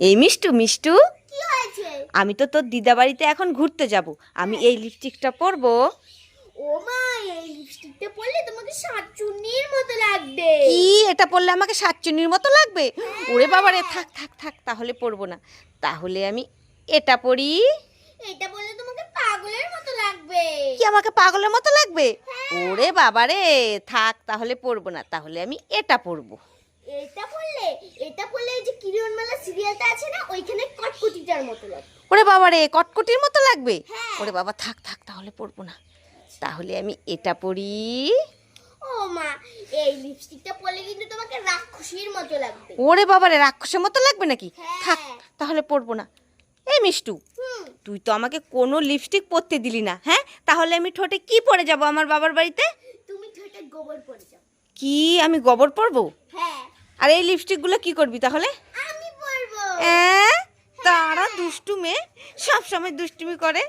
এই মিষ্টু মিষ্টু। আমি তো তোর দিদা বাড়িতে এখন ঘুরতে যাব। আমি এই লিপস্টিকটা পরবো। ও মা এই লিপস্টিকটা পরলে তোমাকে সাতচুন্নির মতো লাগবে। কি? এটা পরলে আমাকে সাতচুনির মতো লাগবে? ওরে বাবা রে থাক থাক থাক তাহলে পরবো না। তাহলে আমি এটা পরি। এটা পরলে তোমাকে পাগলের মতো লাগবে। কি আমাকে পাগলের মতো লাগবে? ওরে বাবা রে থাক তাহলে পরবো না। তাহলে আমি এটা পরবো। এটা পরলে এটা পরলে এই যে কিরণমালা সিরিয়ালটা আছে না ওইখানে কটকটিটার মতো লাগবে। ওরে বাবা রে কটকটির মতো লাগবে? হ্যাঁ। ওরে বাবা থাক থাক তাহলে পরবো না। তাহলে আমি এটা পরি। ও মা এই লিপস্টিকটা পরলে কিন্তু তোমাকে রাক্ষসীর মতো লাগবে। ওরে বাবা রে রাক্ষসের মতো লাগবে নাকি? হ্যাঁ। থাক তাহলে পরবো না। এই মিষ্টু তুই তো আমাকে কোনো লিপস্টিক পরতে দিলি না হ্যাঁ? তাহলে আমি ঠোঁটে কি পরে যাব আমার বাবার বাড়িতে? তুমি ঠোঁটে গোবর পরে যাও। কি আমি গোবর পরবো? হ্যাঁ। আর এই লিপস্টিকগুলো কি করবি তাহলে? আমি পরবো। অ্যাঁ? দুষ্টু মেয়ে সবসময় দুষ্টুমি করে